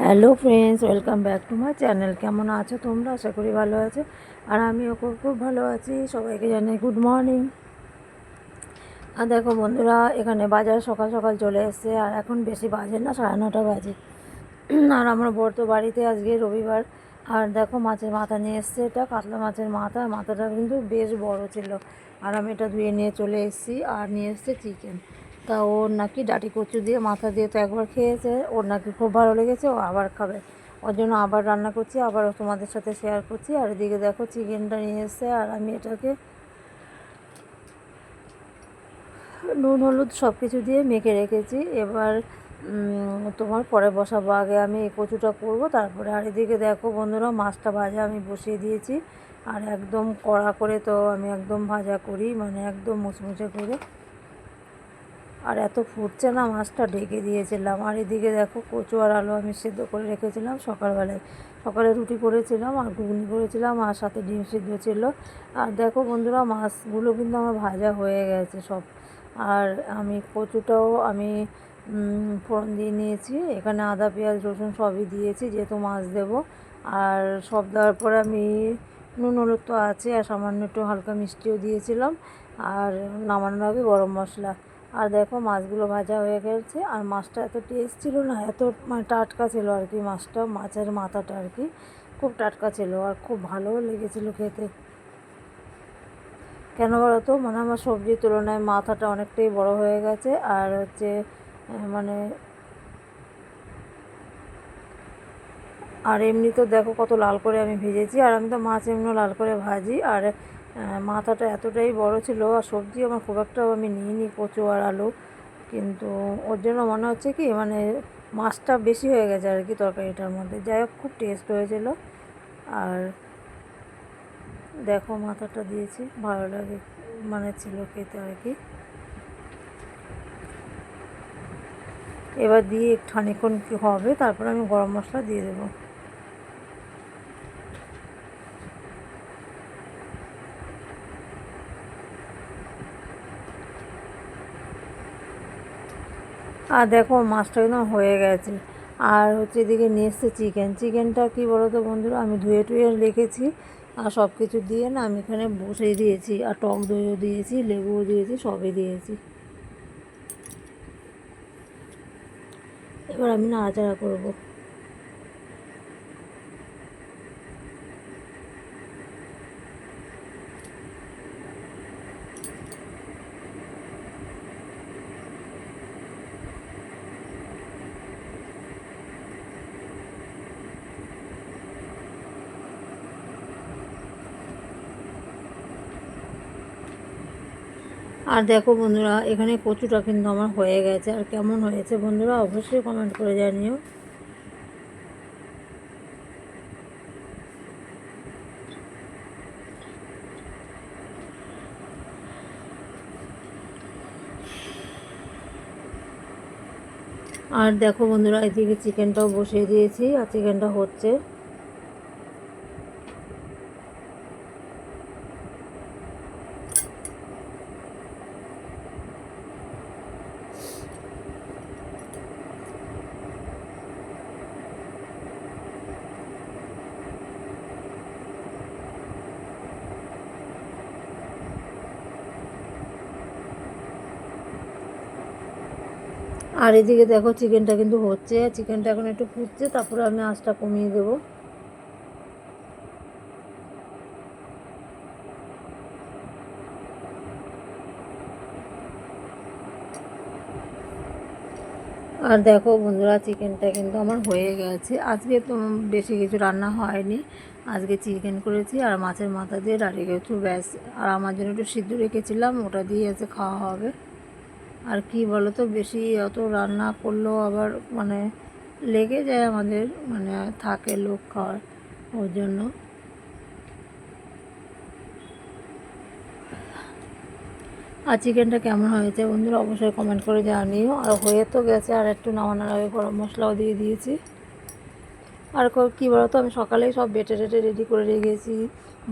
Hello friends, welcome back to my channel. কেমন আছো তোমরা? আশা করি ভালো আছো। আর আমিও খুব খুব ভালো আছি। সবাইকে জানাই গুড মর্নিং আর দেখো বন্ধুরা, এখানে বাজার সকাল সকাল চলে এসছে। আর এখন বেশি বাজে না, সাড়ে নটা বাজে। আর আমার বর তো বাড়িতে আজকে রবিবার। আর দেখো মাছের মাথা নিয়ে এসছে এটা, কাতলা মাছের মাথা। মাথাটা কিন্তু বেশ বড় ছিল। আর আমি এটা ধুয়ে নিয়ে চলে এসেছি। আর নিয়ে এসছে চিকেন তা ওর নাকি ডাটি কচু দিয়ে মাথা দিয়ে তো একবার খেয়েছে, ওর নাকি খুব ভালো লেগেছে, ও আবার খাবে। ওর জন্য আবার রান্না করছি, আবার তোমাদের সাথে শেয়ার করছি। আর এদিকে দেখো চিকেনটা নিয়ে এসছে, আর আমি এটাকে নুন, হলুদ সব কিছু দিয়ে মেখে রেখেছি। এবার তোমার পরে বসাবো। আগে আমি এই কচুটা করব, তারপরে আর এদিকে দেখো বন্ধুরা মাছটা ভাজা আমি বসিয়ে দিয়েছি। আর একদম কড়া করে তো আমি একদম ভাজা করি মানে একদম মুচমুচে করে। আর এত ফুটছে না, মাছটা ঢেকে দিয়েছিলাম। আর এদিকে দেখো কচু আর আলু আমি সেদ্ধ করে রেখেছিলাম সকালবেলায়। সকালে রুটি করেছিলাম আর ঘুগনি করেছিলাম আর সাথে ডিম সিদ্ধ ছিল। আর দেখো বন্ধুরা, মাছগুলো কিন্তু আমার ভাজা হয়ে গেছে সব। আর আমি কচুটাও আমি ফোড়ন দিয়ে নিয়েছি। এখানে আদা, পেঁয়াজ, রসুন সবই দিয়েছি যেহেতু মাছ দেব। আর সব দেওয়ার পরে আমি নুন, হলুদ তো আছে আর সামান্য একটু হালকা মিষ্টিও দিয়েছিলাম। আর নামানোর আগে গরম মশলা। আর দেখো মাছগুলো ভাজা হয়ে গেছে, আর মাছটা এত টেস্ট ছিল না, এত মানে টাটকা ছিল আর কি মাছটা, মাছের মাথাটা আর কি, খুব টাটকা ছিল আর খুব ভালোও লেগেছিল খেতে। কেন বলো তো মানে আমার সবজির তুলনায় মাথাটা অনেকটাই বড় হয়ে গেছে, আর হচ্ছে মানে আর এমনি তো দেখো কত লাল করে আমি ভেজেছি, আর আমি তো মাছ এমনি লাল করে ভাজি, আর মাথাটা এতটাই বড় ছিল, আর সবজি আমার খুব একটা আমি নিইনি কচু আর আলু, কিন্তু ওর জন্য মনে হচ্ছে কি মানে মাছটা বেশি হয়ে গেছে আর কি তরকারিটার মধ্যে। যাই হোক, খুব টেস্ট হয়েছিল, আর দেখো মাথাটা দিয়েছি, ভালো লাগে মানে ছিল খেতে আর কি। এবার দিয়ে খানিক্ষণ কি হবে, তারপর আমি গরম মশলা দিয়ে দেবো। আর দেখো মাছটা একদম হয়ে গেছে। আর হচ্ছে এদিকে নিয়ে এসছে চিকেন চিকেনটা কী বলো তো বন্ধুরা, আমি ধুয়ে টুয়ে রেখেছি আর সব কিছু দিয়ে না আমি এখানে বসিয়ে দিয়েছি। আর টক দইও দিয়েছি, লেবুও দিয়েছি, সবই দিয়েছি। এবার আমি নাড়াচাড়া করব। আর দেখো বন্ধুরা, এখানে কচুটা কিন্তু আমার হয়ে গেছে। আর কেমন হয়েছে বন্ধুরা, অবশ্যই কমেন্ট করে জানিও। আর দেখো বন্ধুরা, এদিকে চিকেনটাও বসিয়ে দিয়েছি, আর চিকেনটা হচ্ছে আর এদিকে দেখো চিকেনটা কিন্তু হচ্ছে। চিকেনটা এখন একটু ফুটছে, তারপরে আমি আঁচটা কমিয়ে দেবো। আর দেখো বন্ধুরা, চিকেনটা কিন্তু আমার হয়ে গেছে। আজকে তো বেশি কিছু রান্না হয়নি। আজকে চিকেন করেছি আর মাছের মাথা দিয়ে ডালি গেছু ব্যাস। আর আমার জন্য একটু সিদ্ধ রেখেছিলাম, ওটা দিয়ে এসে খাওয়া হবে। আর কি বলো তো বেশি অত রান্না করলেও আবার মানে লেগে যায় আমাদের মানে থাকে লোক খাওয়ার, ওর জন্য। আর চিকেনটা কেমন হয়েছে বন্ধুরা অবশ্যই কমেন্ট করে জানিও। আর হয়ে তো গেছে, আর একটু নামানোর আগে গরম মশলাও দিয়ে দিয়েছি। আর কী বলতো, আমি সকালেই সব বেটে টেটে রেডি করে রেখেছি।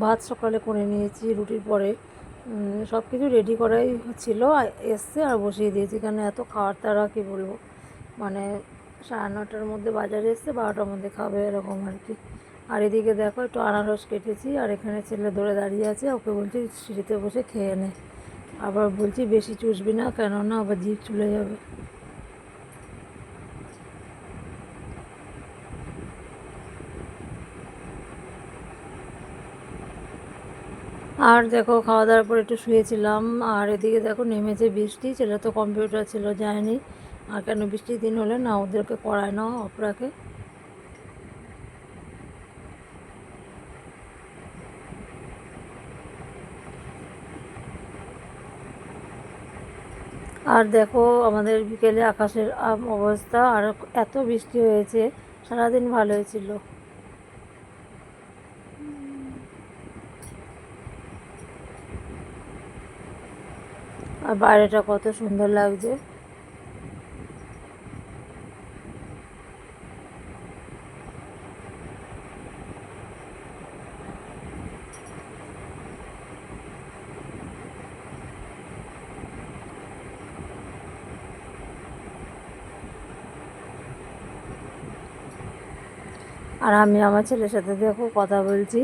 ভাত সকালে করে নিয়েছি রুটির পরে। সব কিছু রেডি করাই ছিল এসছে আর বসিয়ে দিয়েছি। কেন এত খাওয়ার তারা, কী বলব? মানে সাড়ে নটার মধ্যে বাজারে এসছে, বারোটার মধ্যে খাবে, এরকম আর কি। আর এদিকে দেখো, একটু আনারস কেটেছি, আর এখানে ছেলে ধরে দাঁড়িয়ে আছে, ওকে বলছি সিঁড়িতে বসে খেয়ে নে। আবার বলছি, বেশি চুষবি না, কেননা আবার জিভ চলে যাবে। আর দেখো খাওয়া দাওয়ার পর একটু শুয়েছিলাম। আর এদিকে দেখো, নেমেছে বৃষ্টি ছেলে তো কম্পিউটার ছিল, যায়নি। আর কেন বৃষ্টির দিন হলে না, ওদেরকে করায় না, অপরাকে। আর দেখো, আমাদের বিকেলে আকাশের অবস্থা, আর এত বৃষ্টি হয়েছে, সারাদিন ভালো হয়েছিল আর বাইরেটা কত সুন্দর লাগছে। আর আমি আমার ছেলের সাথে দেখো কথা বলছি।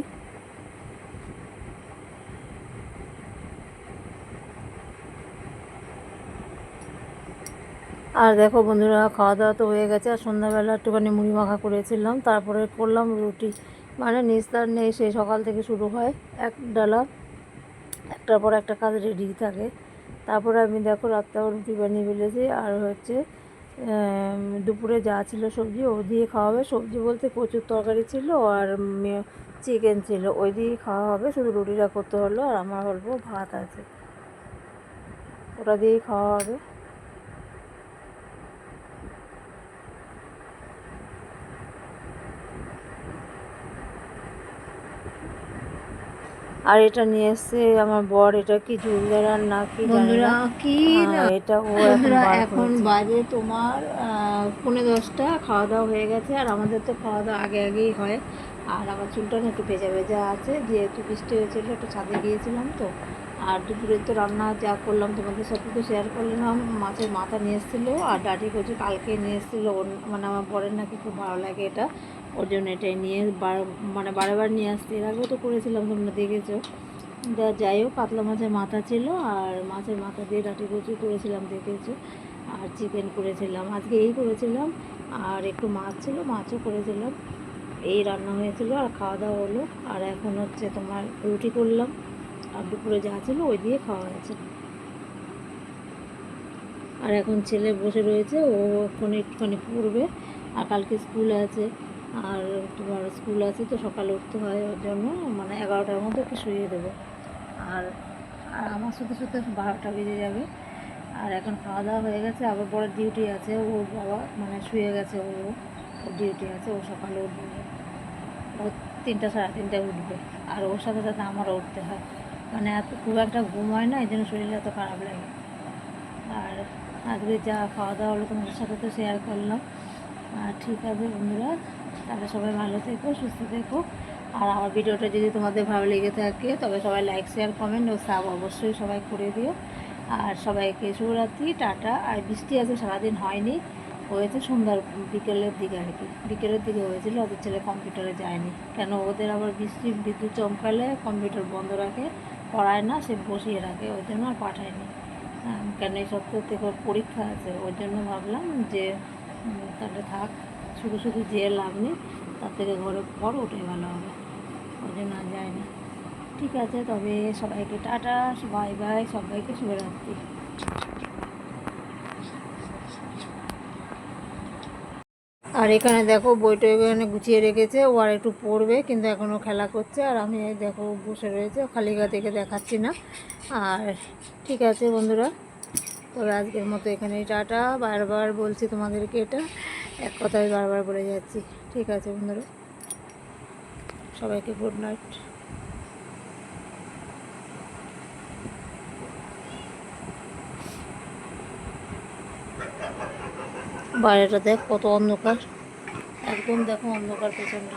আর দেখো বন্ধুরা খাওয়া দাওয়া তো হয়ে গেছে, আর সন্ধ্যাবেলা একটুখানি মুড়ি মাখা করেছিলাম, তারপরে করলাম রুটি। মানে নিস্তার নেই সেই সকাল থেকে শুরু হয়, এক ডালা, একটার পর একটা কাজ রেডি থাকে। তারপরে আমি দেখো রাত্রেও রুটি বানিয়ে ফেলেছি, আর হচ্ছে দুপুরে যা ছিল সবজি, ও দিয়ে খাওয়া হবে সবজি বলতে প্রচুর তরকারি ছিল আর চিকেন ছিল। ওই দিয়েই খাওয়া হবে, শুধু রুটিটা করতে হলো, আর আমার অল্প ভাত আছে। ওটা দিয়েই খাওয়া হবে। আর এটা নিয়ে এসছে আমার বর এটা কি জুয়েলার না কি বন্ধুরা না। কি হ্যাঁ, এটা ও এখন। বাজে তোমার পনেরো পৌনে দশটা খাওয়া দাওয়া হয়ে গেছে আর আমাদের তো খাওয়া দাওয়া আগে আগেই হয়। আর আমার চুলটা একটু ভেজা ভেজা আছে যেহেতু বৃষ্টি হয়েছিল একটু ছাদে গিয়েছিলাম তো। আর দুপুরে তো রান্না যা করলাম তোমাদের সাথে তো শেয়ার করলাম। মাছের মাথা নিয়ে এসেছিল আর ডাটি কচু কালকে নিয়ে এসেছিল। মানে আমার বরের নাকি খুব ভালো লাগে এটা। ওর জন্য এটাই নিয়ে মানে বারে বার নিয়ে আসতে এর আগেও তো করেছিলাম, তোমরা দেখেছ। যা যাই হোক কাতলা মাছের মাথা ছিল আর মাছের মাথা দিয়ে ডাটি কচু করেছিলাম, দেখেছ। আর চিকেন করেছিলাম। আজকে এই করেছিলাম আর একটু মাছ ছিল, মাছও করেছিলাম। এই রান্না হয়েছিল আর খাওয়া দাওয়া হলো। আর এখন হচ্ছে তোমার রুটি করলাম। দুপুরে যা ছিল ওই দিয়ে খাওয়া হয়েছে। আর এখন ছেলে বসে রয়েছে, ও এখন একটুখানি পড়বে। আর কালকে স্কুল আছে, আর তোমার স্কুল আছে তো সকালে উঠতে হয় ওর জন্য মানে এগারোটার মধ্যে ওকে শুয়ে দেবো। আর আর আমার সাথে সাথে বারোটা বেজে যাবে। আর এখন খাওয়া দাওয়া হয়ে গেছে, আবার পরে ডিউটি আছে, ওর বাবা মানে শুয়ে গেছে, ও, ওর ডিউটি আছে, ও সকালে উঠবে। ও তিনটা, সাড়ে তিনটায় উঠবে। আর ওর সাথে সাথে আমারও উঠতে হয়। মানে এত খুব একটা ঘুম হয় না, এই জন্য শরীরটা এত খারাপ লাগে। আর আজকে যা খাওয়া দাওয়া হলো তোমাদের সাথে তো শেয়ার করলাম। আর ঠিক আছে বন্ধুরা, তাহলে সবাই ভালো থেকো, সুস্থ থেকো। আর আমার ভিডিওটা যদি তোমাদের ভালো লেগে থাকে, তবে সবাই লাইক শেয়ার কমেন্ট ও সাব অবশ্যই সবাই করে দিও। আর সবাইকে শুভরাত্রি, টাটা। আর বৃষ্টি আছে সারাদিন হয়নি, হয়েছে সন্ধ্যার বিকেলের দিকে আর কি। বিকেলের দিকে হয়েছিল, ওদের ছেলে কম্পিউটারে যায়নি। কেন? ওদের আবার বৃষ্টি, বিদ্যুৎ চমকালে কম্পিউটার বন্ধ রাখে। পড়ায় না সে বসিয়ে রাখে ওই জন্য আর পাঠায়নি। আহ, কেন এই সপ্তাহ থেকে পরীক্ষা আছে ওই জন্য ভাবলাম যে তাহলে থাক শুধু শুধু যেয়ে লাভ নেই তার থেকে ঘরে পর ওটাই ভালো হবে। ওই জন্য আর যায় না। ঠিক আছে তবে সবাইকে টাটা বাই বাই সবাইকে শুভরাত্রি। আর এখানে দেখো বইটা এখানে গুছিয়ে রেখেছে, ও আর একটু পড়বে, কিন্তু এখনও খেলা করছে, আর আমি দেখো বসে রয়েছে খালি গা থেকে দেখাচ্ছি না। আর ঠিক আছে বন্ধুরা, তবে আজকের মতো এখানেই টাটা, বারবার বলছি তোমাদেরকে এটা, এক কথায় বারবার বলে যাচ্ছি। ঠিক আছে বন্ধুরা, সবাইকে গুড নাইট। বাইরেটা দেখ কত অন্ধকার। একদম দেখো অন্ধকার পেছনটা